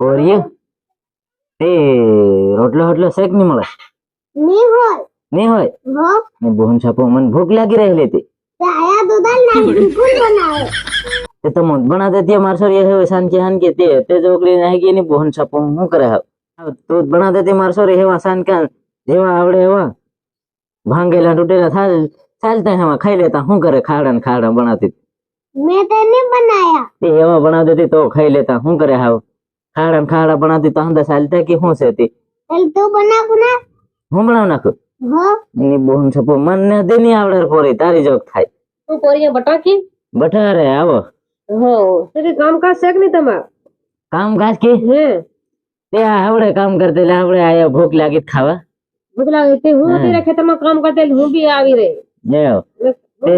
પોરિયું તે રોટલો હોટલો શેક નહીં મળે ની હોય નહીં હોય હો ને બોહન છાપો મને ભૂખ લાગી રહેલી હતી તે આયા દુધાલ ના બિલકુલ બનાવે તે તો મત બનાતે તે મારસો રે હવે સાંજે હાન કે તે તે જોકરી નાહી ગઈ ની બોહન છાપો હું કરે હાવ હાવ તો બનાતે તે મારસો રે hewa સાન કા જેવા આવડે એવા ભાંગેલા તૂટેલા થાલ ચાલતા હવા ખાઈ લેતા હું કરે ખાડા ને ખાડા બનાતી મેં તે નહીં બનાયા તે એવા બનાવતી હતી તો ખાઈ લેતા હું કરે હાવ ખાડા ને ખાડા બનાતી તો હંદા ચાલતા કે શું છે તે ચાલ તું બનાવ ને હું બનાવ નાખું હો એની બોહન છાપો મને દે નહીં આવડે પોરી તારી જોક થાય હું પોરિયા બટાકી બટારે આવો હો તે કામકાજ છે કે નહીં તમાર કામ કાજ કે હે તે આવડે કામ કરતે એટલે આવડે આયા ભૂખ લાગી તો ખાવા ભૂખ લાગી તે હું હતી ખેતરમાં કામ કરતી એટલે હું બી આવી રહી એવો. તે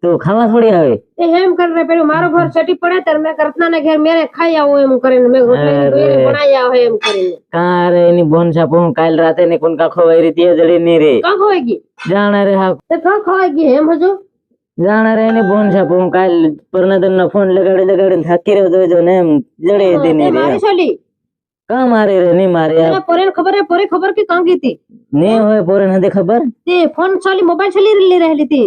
તું ખાવા થોડી આવે તે હેમ કરી રહી પેલું મારો ઘર છટી પડે ત્યારે મેં રત્ના ને ઘેર મેરે ખાઈ આવું એમ કરીને મેં રોટલી અરે. ધોઈને બનાવી આવો એમ કરીને કાં રે એની બોન છાપો હું કાલ રાતે ની કોણ કાખો વાયરી તે જડી ની રે કાં ખવાઈ ગઈ જાણે રે હા તે કાં ખવાઈ ગઈ એમ હજુ જાણે રે એની બોન છાપો હું કાલ પરનાદન નો ફોન લગાડી લગાડીને થાકી રહ્યો જોજો ને એમ જડી હતી તે ની રે મારી છોલી કા મારી રે ની મારી આ તેના પોરે ખબર હે પોરે ખબર કે કાં ગઈ હતી ની હોય પોરે નથી ખબર તે ફોન છોલી મોબાઈલ છોલી લી રહેલી હતી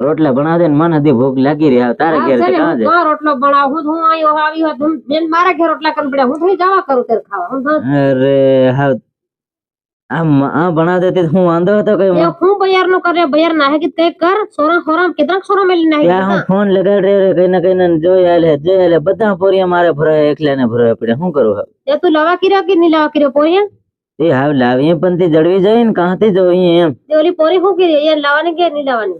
રોટલા બનાવ દે ને મને હજી ભૂખ લાગી રહી. હા તારે હા, ઘેર ને, કાં હું છે કાં રોટલો બનાવું? હું હું આયો આવી હોત. હું બેન મારા ઘેર રોટલા કરી પડ્યા હું થઈ જવા કરું ત્યારે ખાવા. હું અરે હા આ મ- આ બનાવ દેતી તો હું વાંધો હતો એ હું? બયાર નો કરે બયાર નાહે કે તે કર. સોરા સોરા કેટલાક સોરા મેલી નાહે ત્યાં હું ફોન લગાડ રે કઈ ના કઈ ને જોઈ આલે જોઈ આલે. બધા પોરિયા મારે ભરાય એકલા ને ભરાય પડે. શું કરું હવે? તે તું લવા કર્યો કે નહીં લવા કર્યો પોરી એ હાવ લાવીએ પણ તે જડવી જાય ને કાંથી જોઈએ એમ? ઓલી પોરી શું કરી? એ લાવવાની કે નહીં લાવવાની?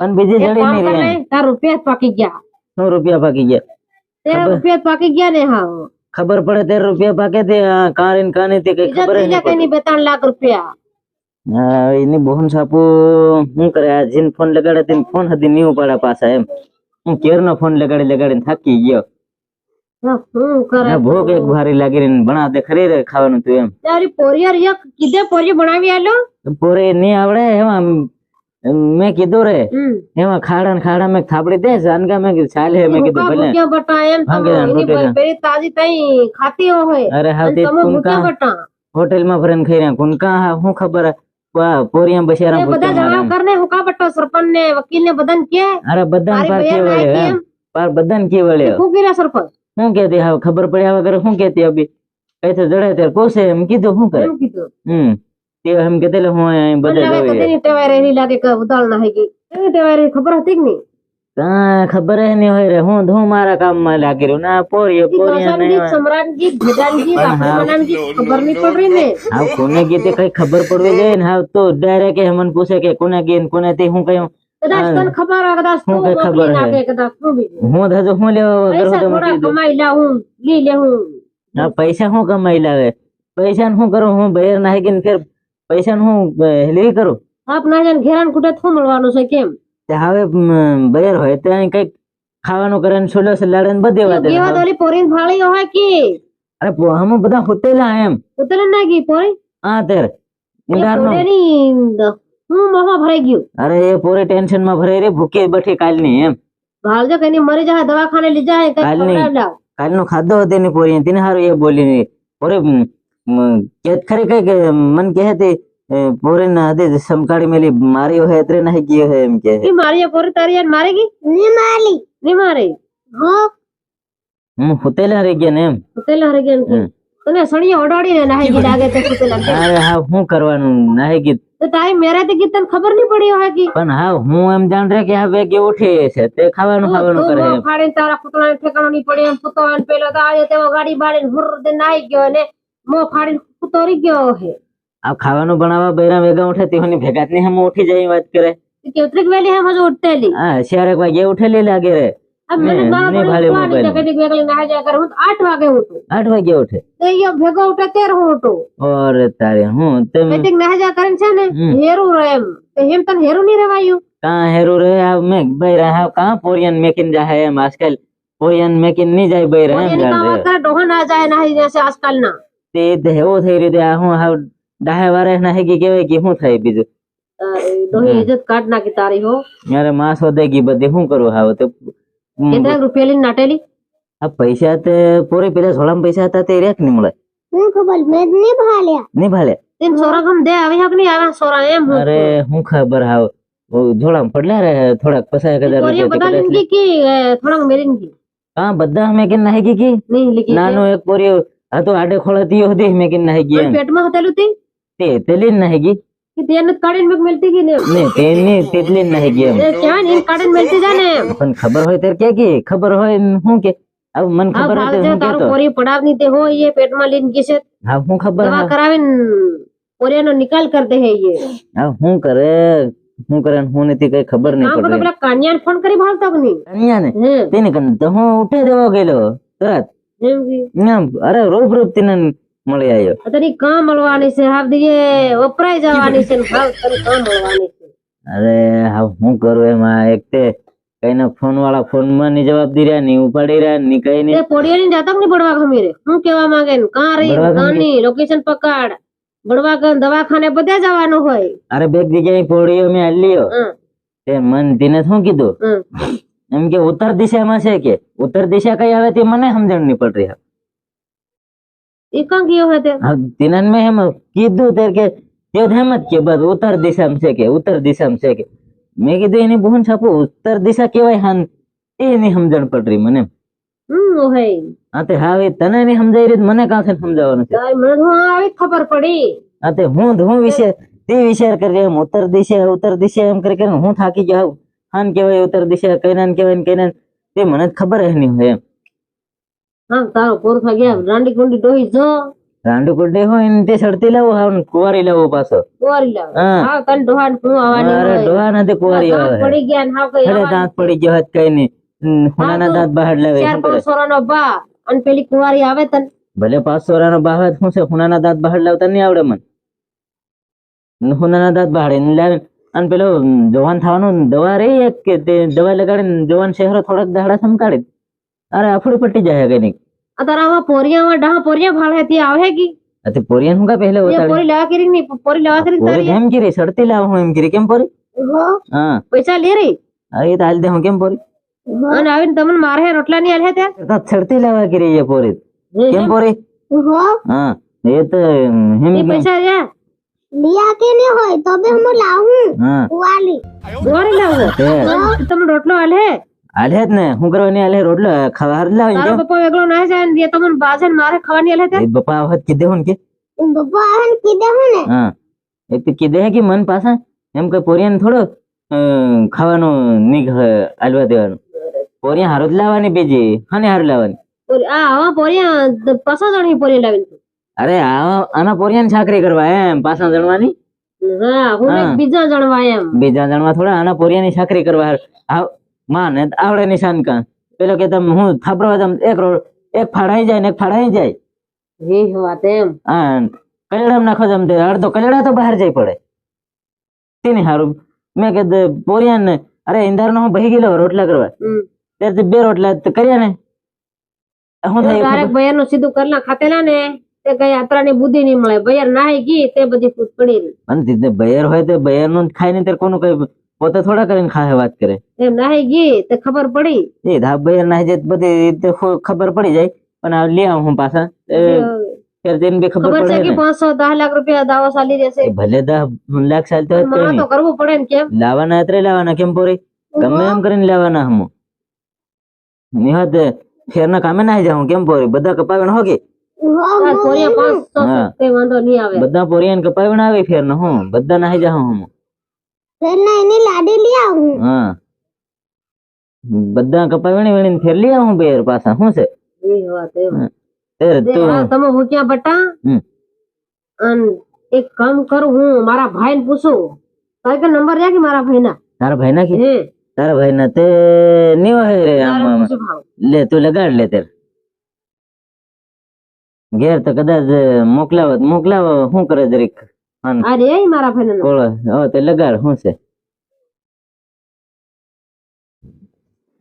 पण जड़ी नहीं रुपया पाकी गया रुपया पाकी गया तेरा रुपया पाकी गया ने हाँ खबर पड़े तेरा रुपया पाके थे कार इन काने थे कई खबर है नहीं नहीं बेतान लाख रुपया इनी बोहन सापू हूँ करे जिन फ़ोन लगाड़े तिन फ़ोन हदी नहीं उपाड़ा पास है हूँ केर ना फ़ोन लगाड़े लगाड़े थकी गयो ભૂખ એક ભારી લાગી રહી ને બનાવતે ખરી રે ખાવાનું તું એમ તારી પોરિયર એક કીધે પોરી બનાવી આલો પોરે નહીં આવડે એમાં મેં કીધું રે હમ એમાં ખાડા ને ખાડા મેં થાપડી દે જાનકા મેં કીધું ચાલે મેં કીધું ભૂકા ભલે ભૂક્યા બટા એમ હા, તમે કે એની રોટેલા. પેલી તાજી તઈ ખાતી હોય અરે હા અને તે તમે કુનકા ભૂક્યા બટા હોટેલ માં ભરીને ખાઈ રહ્યા કુનકા હા શું ખબર વાહ પોરિયા બશેરા એ બધા જણાવ કર ને હુકા બટો સરપંચ ને વકીલ ને બધાને કે અરે બધા મારી પાર બહેન કે આઈ વળે કેમ? પાર બધાને કે વળે શું કર્યા સરપંચ શું કેતી હવે ખબર પડ્યા વગર શું કેતી અભી કઈ તો જડે ત્યારે પોસે એમ કીધું શું કરે એમ કીધું હમ તે એમ કેતે લે હું અહીં મને બધે લાગે જોઈ કદી ની ટેવાય રહેલી લાગે કે ઉદાળ ના ગઈ એની ટેવાય રહી ખબર હતી કે નહીં કાંઈ ખબર ય નહીં હોય રે હું હું મારા કામમાં લાગી રહ્યો ના પોરિયો પોરિયા ગીત નહીં સમ્રાટજી ભેદાનજી પણ હા. બાપુમાનાજી ખબર નહીં પડી ને હા કોને ગીતે કઈ ખબર પડવી જોઈએ ને હા તો ડાયરેક્ટ મને પૂછે કે કોને ગઈ ને કોને તે હું કયું કદાચ હા. તને ખબર હોય કદાચ શું તું કઈ ખબર મોકલી હે? નાખે કદાચ તું બીજું હું તો હજુ હું લેવા વગર પૈસા હું તો થોડા મૂકી દઉં. કમાઈ લા હું લી લે હું હા પૈસા હું કમાઈ લાવે પૈસા શું કરું હું બહેર નાખી ગઈને ફેર પૈસા હું હેલવી કરું આપ ના જાણ ઘેરાન કુટે શું મળવાનું છે કેમ તે હવે મ, બહેર હોય તો અહીં કઈક ખાવાનું કરે ને છોલો સલાડ ને બધી વાત કેવા તો ઓલી પોરીન ફાળી હોય કે અરે પો- હમ બધા હોતેલા એમ ઉતરે ના ગઈ પોરી હા તેર ઈંડારનો પોરેની હું મોહો ભરાઈ ગયું. અરે એ પોરે ટેન્શનમાં ભરાઈ રે ભૂખી બેઠી કાલની એમ. ભાલજો કઈ મરી જાય દવાખાને લઈ જાય કાલની. કાલનો ખાધો હતો એની પોરી તેને હારું એ બોલી નહીં પોરે કેત ખરી કઈ કે મન કહે હતી પોરે ના હતી સમકાળી મેલી માર્યો હે ત્રે નહીં ગયો હે એમ કે એ મારી પોરી તારી યાર મારે ગઈ? ની મારી. ની મારે. હો? હું હોતેલા રહી ગયા ને એમ. ઉતેલા હરે ગયા. તને સણિયા ઓડાડી ને નાહી ગઈ લાગે તો અરે હા હું કરવાનું નહીં ગીત તો તારી મેરા તે તને ખબર નહીં પડી હોય કે? પણ હા હું એમ જાણ રે કે હવે કે ઉઠે છે? તે ખાવાનું ખાવાનું કરે એમ. ફાડે તારા પુતળાને ઠેકાણો નહીં પડે એમ. પુતો એને પેલો તો આવ્યો તેવો ગાડી બાળીને હુર દે નાઈ ગયો ને મો ફાડીને પુતો રહી ગયો હે. આ ખાવાનું બનાવવા બૈરા વેગા ઉઠે તેઓની ભેગા ની હમ ઉઠી જાય વાત કરે. કેવત્રીક વેલી હે મજો ઉઠતેલી હા ચાર એક વાગે ઉઠેલી લાગે રે. આ મને ને, મારા ને જોડે ભાડે ઉઠવાની મોબાઈલ. છે, કદી વેગળી ના જાય કરે હું તો આઠ વાગે ઉઠું આઠ વાગે ઉઠે તો ઈ ભેગો ઉઠે તેર હું ઉઠું ઓરે તારે હું તેમ કદી ના જાય કરે છે ને હમ. હેરું રહે એમ તો એમ તને હેરું નહીં રેવાયું કાં હેરું રહે આ મેં ભાઈ રહ્યા કાં પોરિયન મેકિન જાહે એમ આજકાલ પોરિયન મેકિન નહીં જાય ભાઈ રહે એમ એની જાણ કામ રે કરે ડોહા ના જાય ના જશે આજકાલ ના તે દેવો થઈ રીતે આ હું હાવ ડાહે વારે ના હેગી કેવાય કે શું થાય બીજું ડોહી ઇજ્જત કાઢ નાખી તારી હો યારે માં શોધેગી બધી શું કરું હાવ તો ಎಂದ್ರಾಗ ರೂಪಾಯಲ್ಲಿ ನಾಟಲಿ? ಆ ಪೈಸೆ ಆತ ಪೂರಿ ಪಿಲೆ ಸೊಳಂ ಪೈಸೆ ಆತ ಆತ ಇರ್ಯಾಕ ನಿಮ್ಲ ನಿಭಾಳೆ तीन सोरा कम दे अभी हक नहीं आवे सोरा एम अरे हूँ खबर हाव वो थोड़ा पड़ला रे थोड़ा पसाया के ज़रूरत है बता इनकी की थोड़ा मेरी की हाँ बद्दा हमें के नहीं की की नहीं लेकिन नानो एक पोरी आ तो आडे खोलती हो दे हमें के नहीं की पेट में हतलू ती ते तेली नहीं की તી તે તેલી ના હેગી કે તેને જ તેટલી ના હેગી એમ એ કહેવાય ને એને કાઢીને મેલતી જાય ને પણ ખબર હોય ત્યારે કે કે ખબર હોય ને હું કે આવ મને ખબર હતી છે હું તારું કેતો. કોરી પડાવની તે હોય એ પેટમાં લીન કી છે હા હું ખબર દવા હા. કરાવીને કોરિયાનો નિકાલ કરતે હે એ હું કરે હું કરે ને હું નથી કઈ ખબર નહીં કરો પડતી પેલા કાન્યાને ફોન કરી ભાળતો કે નહીં? અહીંયા ને હે. તેને કન તો હું ઉઠે દેવા ગયેલો તરત. એમ કે. આમ, અરે રોબ રોબ તેને મળી આવ્યો અત્યારે કામ મળવાની છે? હાફ દીએ વપરાઈ જવાની છે ને હાવ તને કામ મળવાની છે? અરે હા હું કરું એમાં? એક તે કઈ ફોન વાળા ફોનમાં ની જવાબ દી રહ્યા ની ઉપાડી રહ્યા ની કઈ ની. પોડિયા ની જાતકની બળવા ખમી રે. હું કેવા માંગે ને? કાં રહી? કાં? લોકેશન પકડ. બળવા ગન દવાખાને બધે જવાનું હોય. અરે બે જગ્યાએ પોડિયો મેં હમ, તે મન તીને શું કીધું? એમ કે ઉત્તર દિશામાં છે કે? ઉત્તર દિશા કઈ આવે તે મને સમજણ નહીં પડ રહી ઈ કાં ગયો હોય તે હા તિનાન મેં એમ કીધું ત્યારે કે તે જ એમ જ કે બસ ઉત્તર દિશામાં છે કે ઉત્તર દિશામાં છે કે મેં કીધું એની બહુ છાપું ઉત્તર દિશા કેવાય હાન એ એની સમજણ પડ રહી મને હમ હોય હા તે હા એ તને નહીં સમજાય રહી તો મને કાંથી સમજાવવાનું છે તારી મને તો આવી જ ખબર પડી હા તે હું હું વિશે તે વિચાર કરી એમ ઉત્તર દિશા ઉત્તર દિશા એમ કરી કરીને હું થાકી ગયો હાવ હાન કહેવાય ઉત્તર દિશા કઈ ને કહેવાય ને કઈ તે મને જ ખબર જ નહીં હોય એમ હા તારો પોરખા ગયા રાંડી કુંડી ડોહી જો રાંડુ કુંડી હોય ને તે સડતી લાવો હા કુવારી લાવો પાછો. કુવારી લાવો? હા. હા તને ડોહા ને હું આવવાની અરે ડોહા નથી તે કુવારી આવે પડી ગયા ને હાવ કઈ અરે દાંત પડી ગયો હત કઈ નહીં. હુનાના દાંત બહાર લાવે ચાર શું પાંચ સોરાનો બા અને પેલી કુવારી આવે તન? ભલે પાંચ સોરાનો બાહર શું છે? હુનાના દાંત બહાર લાવતા નહીં આવડે મને. હુનાના દાંત બહાર લાવે અને પેલો જવાન થવાનું દવા રહી કે તે દવા લગાડીને જવાન શહેરો થોડાક દાડા સમકાડે अरे अफड़ पट्टी जाएगा नहीं। अतरावा पोरिया वा डहा पोरिया भाड़ है ती आवेगी अते तो पोरिया हुगा पहले होता है पोरी लगा करी नहीं पोरी लगा करी तारी। हम गिरे सड़ते लाओ हम गिरे केम पोरी? हाँ। पैसा ले रही? अरे ताल दे हम केम पोरी? अन आविन तमन मारे है रोटला नहीं आले ते ता सड़ते लावा करी ये पोरी। केम पोरी? हाँ ये तो हम ये पैसा रे लिया के नहीं होय तबे तो हम लाऊ हाँ। वाली गोरे लाऊं हाँ। तुम रोटलो आले है। હાલે જ ને. હું કરવા હાલે? રોટલો ખાવા હાર લાવ તારો પપ્પા એકલો ના જાય ને તમને બાજન મારે ખાવાની હાલે તે. પપ્પા આવત કીધે હું કે? પપ્પા આવન કીધે હું ને. હા. એક તો કીધે હે કે મન પાસા એમ કે પોરિયાને થોડો ખાવાનું ની આલવા દેવાનું. પોરિયા હારો જ લાવવાની બેજી. હાને હાર લાવવાની? આ આવા પોરિયા પાસા જણી પોરિયા લાવીને અરે આવા આના પોરિયાને છાકરી કરવા એમ? પાસા જણવાની? હા હું બીજા જણવા એમ. બીજા જણવા થોડા આના પોરિયાની છાકરી કરવા હાર. આવમાં ને આવડે નિશાન કા. પેલો કે તમે હું થાપડવા તમ એક રોડ એક ફાડાઈ જાય ને એક ફાડાઈ જાય. એ વાત એમ. હા કલેડામાં નાખો તમ તે અડધો કલેડા તો બહાર જઈ પડે. તેની હારું. મેં કીધું પોરિયાને અરે ઇંધારનો હું બહી ગયેલો રોટલા કરવા. ત્યારે બે રોટલા કર્યા ને. હું થાય થયું તારે ખબર? નું સીધું કરલા ખાતેલા ને તે કઈ યાત્રાની બુદ્ધિ નહીં મળે. ભૈયર નાહી ગઈ તે બધી ફૂટ પડી રહી. પણ તે હોય તો ભૈયરનું ખાય ને ત્યારે કોનું કઈ પોતે થોડા કરીને ખાહે વાત કરે. એમ નાહી ગઈ તે ખબર પડી. એ ધાબ બયર ના જાય તો બધી રીતે ખબર પડી જાય પણ આ લે હું પાછા. એ ત્યારે તેને બી ખબર પડે કે ને. પાંચસો દસ લાખ રૂપિયા દાવો ચાલી રહેશે. એ ભલે દા લાખ સાલ તો પણ મારે તો કરવું પડે ને કેમ? લાવવાના અત્રે લાવવાના કેમ પોરી? ગમે એમ કરીને લાવવાના હમો. નિહત ફેરના કામે ના જાઉં કેમ પોરી? બધા કપાવણ હોગે हो આ પોરિયા હા. કઈ આવે. ફેર કપાવણ ફેરના હું? બધા નાહી જાઉં હમો. ફેરના એની લાડી લઈ આવું. હા. બધા કપા વણી વીણીને ફેર લઈ આવું બેર પાછા શું છે? એ વાત એમ. તમે હું ક્યાં બટા? અન એક કામ કરું હું મારા ભાઈને પૂછું. તારે કે નંબર રહ્યા કે મારા ભાઈના? તારા ભાઈના કે તારા ભાઈના તે નિયો હે રે આમાં લે તું લગાડ લે તેર. ઘેર તો કદાચ મોકલાવત મોકલાવ શું કરે જરીક અરે મારા ભાઈ કોળો હવે તે લગાડ શું છે?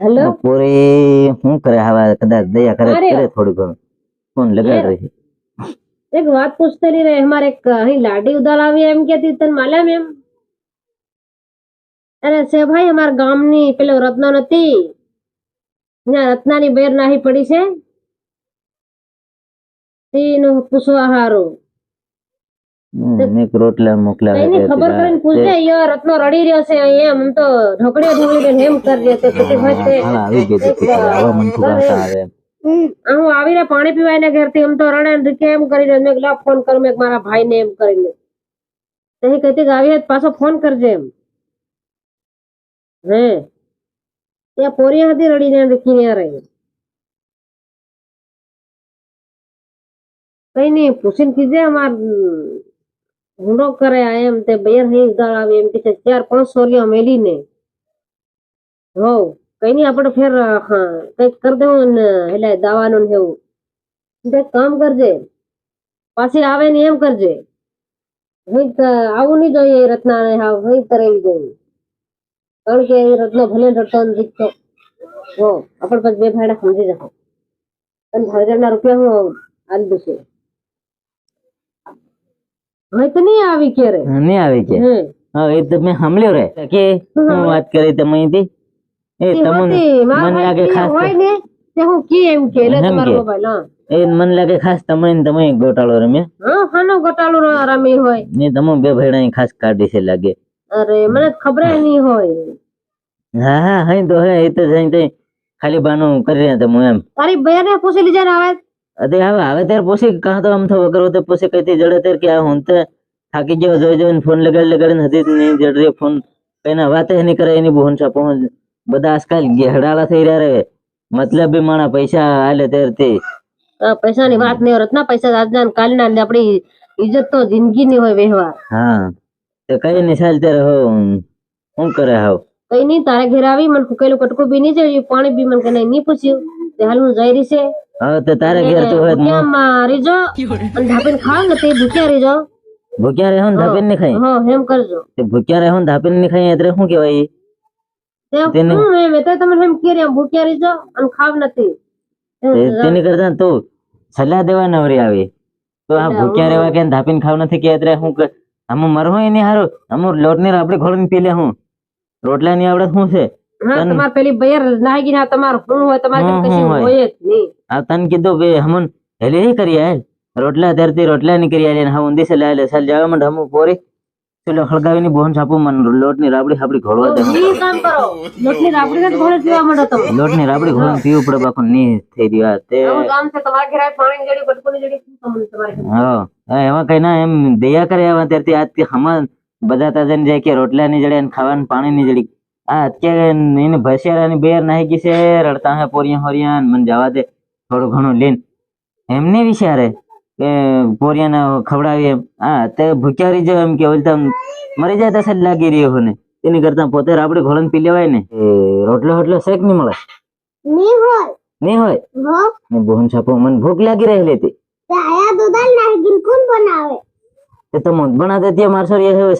હેલો? પૂરી શું કરે હવા કદાચ દયા કરે કરે થોડું ઘણું. ફોન લગાડ રહી. એક વાત પૂછતેલી રે અમારે એક અહીં લાડી ઉદાલ આવી એમ કેતી તને માલ્યા એમ અરે છે ભાઈ અમારા ગામની પેલો રત્નો નથી. ત્યાં રત્નાની બેર નાહી પડી છે. તેનું પૂછવા હારું. એક રોટલા મોકલાવે કઈ તે ખબર કરીને પૂછે યો રત્નો રડી રહ્યો છે એમ આમ તો ઢોકળીઓ ઢોકળી એમ કરી રહ્યો છે પછી ભાઈ તે હા આવી ગઈ હતી કે હવે મને ફુગાતા આવે એમ. હમ આ હું આવીને પાણી પીવા એના ઘેરથી આમ તો રડે ને રીકે એમ કરી રહ્યો મેં કીધું ફોન કર મેં મારા ભાઈને એમ કરીને તે કહેતી કે આવી હોય તો પાછો ફોન કરજે એમ હે ત્યાં પોરિયા હતી રડીને રીકીને રહી કઈ નહીં પૂછીને કીધે અમાર હુંડો કરે એમ તે બેર હઈ ઉદાળ આવે એમ કે છે, ચાર પાંચ સોરિયા મેલીને. હો, કઈ નહીં આપણે ફેર, હા, કંઈક કરી દેવું ને એટલે દાવાનું ને એવું. એક કામ કરજે. પાછી આવે ને એમ કરજે. હું આવું નહીં જોઈએ રત્ના ને હા હું કરેલી જોઈએ કારણ કે રત્નો ભલે રટતો રીતતો હો, આપણે પછી બે ભાડા સમજી જાઓ અને ના રૂપિયા હું આલી દઈશું હવે તો નહીં આવી ક્યારે? નહીં આવી કે. હમ. હા એ તો મેં સાંભળ્યો રે. કે હું. વાત કરી તમે અહીંથી? એ તમને મને લાગે કે ખાસ હોય ને તે હું કે એવું કે એટલે તમારો મોબાઈલ હા. એ મને લાગે ખાસ તમે ને તમે ગોટાળો રમે હા ખાનો ગોટાળો રમી હોય. ને તમે બે ભાઈડા ખાસ કાઢી છે લાગે. અરે મને ખબર નહીં હોય. હા હા હા તો હે એ તો ખાલી બાનું કરી રહ્યા તમે એમ. તારી બે પૂછેલી પૂછી લીધે ને આવે અરે હવે આવે ત્યારે પછી કાં તો આમ તો કરો તો પછી કઈથી જડે ત્યારે કે આ હું તો થાકી ગયો જોઈ જોઈને ફોન લગાડી લગાડીને હતી નહીં જડ ફોન કઈને વાત નહીં કરે એની બોહન છાપો બધા આજકાલ ગેહડાલા થઈ રહ્યા રે. મતલબ બી માણા પૈસા આલે ત્યારથી પૈસાની વાત નહીં રત્ના પૈસા આજના કાલના ને આપણી ઇજ્જત તો જિંદગી ની હોય વ્યવહાર હા તો કઈ નહીં સાલ ત્યારે હો શું કરે હાવ? કઈ નહીં તારા ઘેર આવી મને ફૂકેલું કટકું બી નહીં જોયું પાણી બી મને કઈ નહીં પૂછ્યું. હાલ હું જઈ રહી છે. હવે તો તારે ઘેર તો હોય તો ભૂખ્યા મારી જો અને ધાપીને ખાવ ને તે ભૂખ્યા રહી જાઓ ભૂખ્યા રહે ને ધાપીને નહીં ખાઈ હા એમ કરજો. તે ભૂખ્યા રહે ને ધાપીને નહીં એટલે શું કહેવાય? તેને- હું તમને એમ રહ્યા, ભૂખ્યા રહી જાઓ અને ખાવ નથી. તેની કરતા તું સલાહ દેવા નવરી આવી. તો આ ભૂખ્યા રહેવા કે ધાપીને ખાવ નથી કે એટલે હું કે આમાં મરવું એની હારું. આમાં લોટ ને રાબડી ખોલીને પી લે હું. રોટલા ની આવડત શું છે? તમારે પેલી બેર નાગી ના તમારું શું હોય તમારે કશું હોય. હોય જ નહીં. આ તને કીધું કે હમન હેલે નહીં કરી આલ રોટલા ધરતી રોટલા ની કરી આલે હા ઊંધી સલાહ લે સાલ જવા માંડ હમું પોરી ચલો ખળગાવીને બોહન છાપું મન લોટ ની રાબડી ખાબડી ઘોળવા દે ઈ કામ કરો લોટની રાબડીને જ ઘોડે પીવા માંડો તમે લોટ ની રાબડી ઘોળીને પીવું પડે બાપુ ની થઈ રહ્યું આ તે આવું કામ છે તમારા ઘરે આવીને પાણીની જડી બટકુની જડી શું તમને તમારે ઘરે? હા હા, એમાં કઈ ના એમ દયા કરે એમાં ત્યારથી આજથી હમણાં બધા તાજન જાય કે રોટલા ની જડે અને ખાવાનું પાણી ની જડી આ અત્યારે એને ભસિયારા ની બેર નાહી ગઈ છે રડતા હે પોરિયા હોરિયા ને મને જવા દે થોડું ઘણું લઈને. એમને વિચારે કે કોરિયાને ખવડાવી એમ હા તે ભૂખ્યા રહી જાય એમ કે ઓલતા મરી જાય તો સજ લાગી રહ્યો હોને એની કરતા પોતે રાબડી ઘોળન પી લેવાય ને. એ રોટલો હોટલો શેક નહીં મળે? નહીં હોય. નહીં હોય? હો. ને બોહન છાપો મને ભૂખ લાગી રહેલી હતી. તે આયા દુધાલ નાહી ગીન બનાવે? તે તો મત બનાવતે ત્યાં મારસો રહ્યા છે